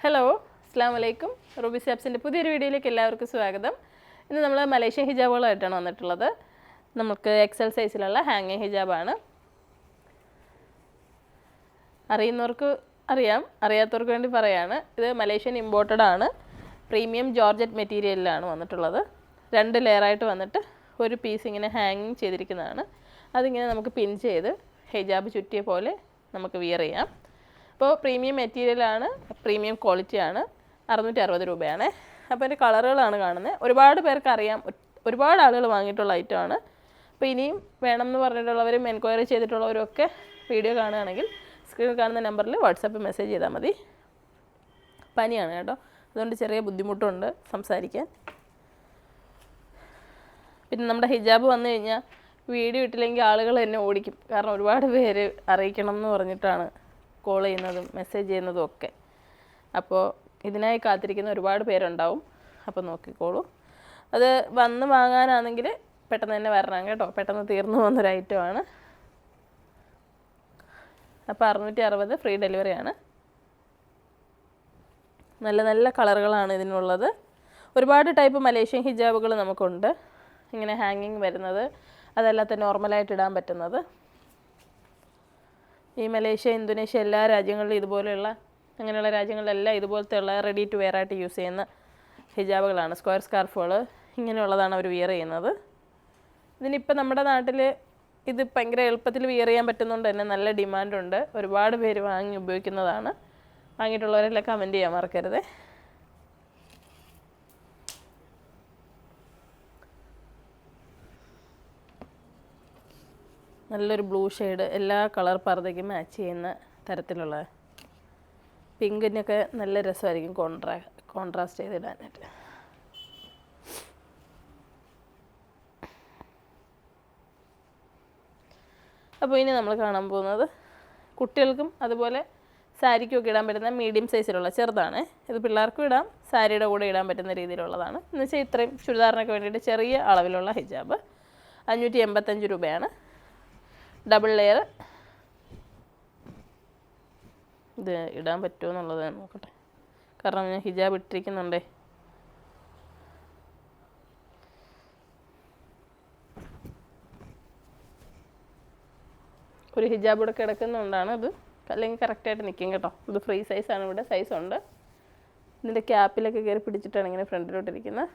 Hello അസ്സാം വലൈക്കും Ruby സാബ്സിന്റെ പുതിയൊരു വീഡിയോയിലേക്ക് എല്ലാവർക്കും സ്വാഗതം. ഇന്ന് നമ്മൾ മലേഷ്യൻ ഹിജാബുകളായിട്ടാണ് വന്നിട്ടുള്ളത്. നമുക്ക് എക്സൽ സൈസിലുള്ള ഹാങ്ങിങ് ഹിജാബാണ് അറിയുന്നവർക്ക് അറിയാം. അറിയാത്തവർക്ക് വേണ്ടി പറയാണ്. ഇത് മലേഷ്യൻ ഇമ്പോർട്ടഡ് ആണ്. പ്രീമിയം ജോർജറ്റ് മെറ്റീരിയലിലാണ് വന്നിട്ടുള്ളത്. രണ്ട് ലെയറായിട്ട് വന്നിട്ട് ഒരു പീസ് ഇങ്ങനെ ഹാങ്ങിങ് ചെയ്തിരിക്കുന്നതാണ്. അതിങ്ങനെ നമുക്ക് പിൻ ചെയ്ത് ഹിജാബ് ചുറ്റിയ പോലെ നമുക്ക് വിയർ ചെയ്യാം. അപ്പോൾ പ്രീമിയം മെറ്റീരിയലാണ് പ്രീമിയം ക്വാളിറ്റിയാണ് അറുന്നൂറ്റി അറുപത് രൂപയാണ്. അപ്പോൾ അതിന്റെ കളറുകളാണ് കാണുന്നത്. ഒരുപാട് പേർക്ക് അറിയാം ഒരുപാട് ആളുകൾ വാങ്ങിയിട്ടുള്ള ഐറ്റമാണ് അപ്പോൾ ഇനിയും വേണം എന്ന് പറഞ്ഞിട്ടുള്ളവരും എൻക്വയറി ചെയ്തിട്ടുള്ളവരൊക്കെ വീഡിയോ കാണുകയാണെങ്കിൽ സ്ക്രീനിൽ കാണുന്ന നമ്പറിൽ വാട്സാപ്പിൽ മെസ്സേജ് ചെയ്താൽ മതി. പനിയാണ് കേട്ടോ. അതുകൊണ്ട് ചെറിയ ബുദ്ധിമുട്ടുണ്ട് സംസാരിക്കാൻ. പിന്നെ നമ്മുടെ ഹിജാബ് വന്നു കഴിഞ്ഞാൽ വീഡിയോ ഇട്ടില്ലെങ്കിൽ ആളുകൾ എന്നെ ഓടിക്കും. കാരണം ഒരുപാട് പേര് അറിയിക്കണം എന്ന് പറഞ്ഞിട്ടാണ് കോൾ ചെയ്യുന്നതും മെസ്സേജ് ചെയ്യുന്നതും ഒക്കെ. അപ്പോൾ ഇതിനായി കാത്തിരിക്കുന്ന ഒരുപാട് പേരുണ്ടാവും. അപ്പോൾ നോക്കിക്കോളൂ. അത് വന്ന് വാങ്ങാനാണെങ്കിൽ പെട്ടെന്ന് തന്നെ വരണം കേട്ടോ. പെട്ടെന്ന് തീർന്നു പോകുന്നൊരു ഐറ്റമാണ് അപ്പോൾ അറുന്നൂറ്റി അറുപത് ഫ്രീ ഡെലിവറിയാണ് നല്ല നല്ല കളറുകളാണ് ഇതിനുള്ളത്. ഒരുപാട് ടൈപ്പ് മലേഷ്യൻ ഹിജാബുകൾ നമുക്കുണ്ട്. ഇങ്ങനെ ഹാങ്ങിങ് വരുന്നത്. അതല്ലാത്ത നോർമലായിട്ട് ഇടാൻ പറ്റുന്നത്. ഈ മലേഷ്യ ഇന്തോനേഷ്യ എല്ലാ രാജ്യങ്ങളിലും ഇതുപോലെയുള്ള അങ്ങനെയുള്ള രാജ്യങ്ങളിലെല്ലാം ഇതുപോലത്തെയുള്ള റെഡി ടു വെയർ ആയിട്ട് യൂസ് ചെയ്യുന്ന ഹിജാബുകളാണ്. സ്ക്വയർ സ്കാർഫുകൾ ഇങ്ങനെയുള്ളതാണ് അവർ വിയർ ചെയ്യുന്നത്. ഇതിനിപ്പോൾ നമ്മുടെ നാട്ടിൽ ഇത് ഭയങ്കര എളുപ്പത്തിൽ വിയർ ചെയ്യാൻ പറ്റുന്നതുകൊണ്ട് തന്നെ നല്ല ഡിമാൻഡുണ്ട് ഒരുപാട് പേര് വാങ്ങി ഉപയോഗിക്കുന്നതാണ്. വാങ്ങിയിട്ടുള്ളവരെല്ലാം കമന്റ് ചെയ്യാൻ മറക്കരുത്. നല്ലൊരു ബ്ലൂ ഷെയ്ഡ് എല്ലാ കളർ പർദ്ദയ്ക്കും മാച്ച് ചെയ്യുന്ന തരത്തിലുള്ള പിങ്കിനൊക്കെ നല്ല രസമായിരിക്കും കോൺട്രാ കോൺട്രാസ്റ്റ് ചെയ്തിടാനായിട്ട്. അപ്പോൾ ഇനി നമ്മൾ കാണാൻ പോകുന്നത് കുട്ടികൾക്കും അതുപോലെ സാരിക്കുമൊക്കെ ഇടാൻ പറ്റുന്ന മീഡിയം സൈസിലുള്ള ചെറുതാണ്. ഇത് പിള്ളേർക്കും ഇടാം സാരിയുടെ കൂടെ ഇടാൻ പറ്റുന്ന രീതിയിലുള്ളതാണ്. എന്ന് വെച്ചാൽ ഇത്രയും ചുരിദാറിനൊക്കെ വേണ്ടിയിട്ട് ചെറിയ അളവിലുള്ള ഹിജാബ്. അഞ്ഞൂറ്റി എൺപത്തഞ്ച് രൂപയാണ്. ഡബിൾ ലെയർ ഇത് ഇടാൻ പറ്റുമോ എന്നുള്ളത് നോക്കട്ടെ. കാരണം ഞാൻ ഹിജാബ് ഇട്ടിരിക്കുന്നുണ്ടേ. ഒരു ഹിജാബ് ഇവിടെ കിടക്കുന്നതുകൊണ്ടാണ് ഇത് അല്ലെങ്കിൽ കറക്റ്റായിട്ട് നിൽക്കും കേട്ടോ. ഇത് ഫ്രീ സൈസാണ് ഇവിടെ സൈസ് ഉണ്ട്. ഇതിന്റെ ക്യാപ്പിലൊക്കെ കയറി പിടിച്ചിട്ടാണ് ഇങ്ങനെ ഫ്രണ്ടിലോട്ടിരിക്കുന്നത്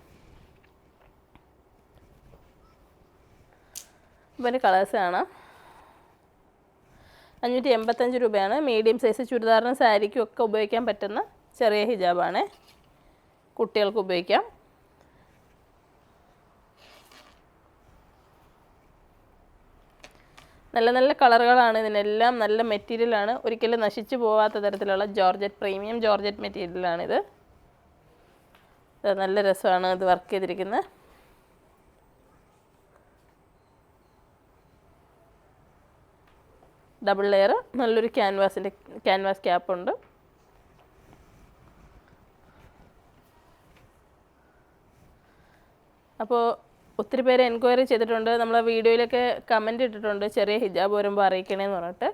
അപ്പോൾ എന്റെ കളേഴ്സ് കാണാം. അഞ്ഞൂറ്റി എൺപത്തഞ്ച് രൂപയാണ്. മീഡിയം സൈസ് ചുരിദാറിനും സാരിക്കും ഒക്കെ ഉപയോഗിക്കാൻ പറ്റുന്ന ചെറിയ ഹിജാബാണ്. കുട്ടികൾക്ക് ഉപയോഗിക്കാം. നല്ല നല്ല കളറുകളാണ് ഇതിനെല്ലാം. നല്ല മെറ്റീരിയലാണ് ഒരിക്കലും നശിച്ചു പോവാത്ത തരത്തിലുള്ള ജോർജറ്റ് പ്രീമിയം ജോർജറ്റ് മെറ്റീരിയലാണിത് നല്ല രസമാണ് ഇത് വർക്ക് ചെയ്തിരിക്കുന്നത്. ഡബിൾ ലെയർ നല്ലൊരു ക്യാൻവാസിന്റെ ക്യാൻവാസ് ക്യാപ്പ് ഉണ്ട്. അപ്പോൾ ഒത്തിരി പേര് എൻക്വയറി ചെയ്തിട്ടുണ്ട്. നമ്മളെ വീഡിയോയിലൊക്കെ കമന്റ് ഇട്ടിട്ടുണ്ട്. ചെറിയ ഹിജാബ് വരുമ്പോൾ അറിയിക്കണേന്ന് പറഞ്ഞിട്ട്.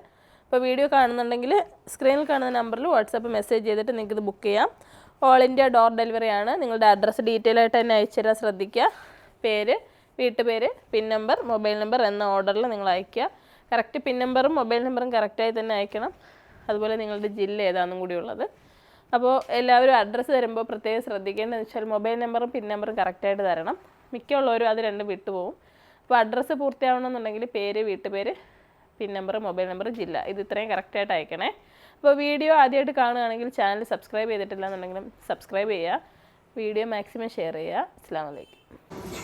അപ്പോൾ വീഡിയോ കാണുന്നുണ്ടെങ്കിൽ സ്ക്രീനിൽ കാണുന്ന നമ്പറിൽ വാട്സാപ്പ് മെസ്സേജ് ചെയ്തിട്ട് നിങ്ങൾക്ക് ഇത് ബുക്ക് ചെയ്യാം. ഓൾ ഇന്ത്യ ഡോർ ഡെലിവറി ആണ്. നിങ്ങളുടെ അഡ്രസ്സ് ഡീറ്റെയിൽ ആയിട്ട് തന്നെ അയച്ചു തരാൻ ശ്രദ്ധിക്കുക. പേര് വീട്ടുപേര് പിൻ നമ്പർ മൊബൈൽ നമ്പർ എന്ന ഓർഡറിൽ നിങ്ങൾ അയയ്ക്കുക കറക്റ്റ് പിൻ നമ്പറും മൊബൈൽ നമ്പറും കറക്റ്റായി തന്നെ അയക്കണം. അതുപോലെ നിങ്ങളുടെ ജില്ല ഏതാണെന്നും കൂടി ഉള്ളത്. അപ്പോൾ എല്ലാവരും അഡ്രസ്സ് തരുമ്പോൾ പ്രത്യേകം ശ്രദ്ധിക്കേണ്ടതെന്ന് വെച്ചാൽ മൊബൈൽ നമ്പറും പിൻ നമ്പറും കറക്റ്റായിട്ട് തരണം. മിക്കുള്ളവരും അത് രണ്ടും വിട്ടുപോകും അപ്പോൾ അഡ്രസ്സ് പൂർത്തിയാവണമെന്നുണ്ടെങ്കിൽ പേര് വീട്ടുപേര് പിൻ നമ്പർ മൊബൈൽ നമ്പർ ജില്ല. ഇത് ഇത്രയും കറക്റ്റായിട്ട് അയക്കണേ. അപ്പോൾ വീഡിയോ ആദ്യമായിട്ട് കാണുകയാണെങ്കിൽ ചാനൽ സബ്സ്ക്രൈബ് ചെയ്തിട്ടില്ല എന്നുണ്ടെങ്കിലും സബ്സ്ക്രൈബ് ചെയ്യുക. വീഡിയോ മാക്സിമം ഷെയർ ചെയ്യുക. അസ്സാം വലൈക്കും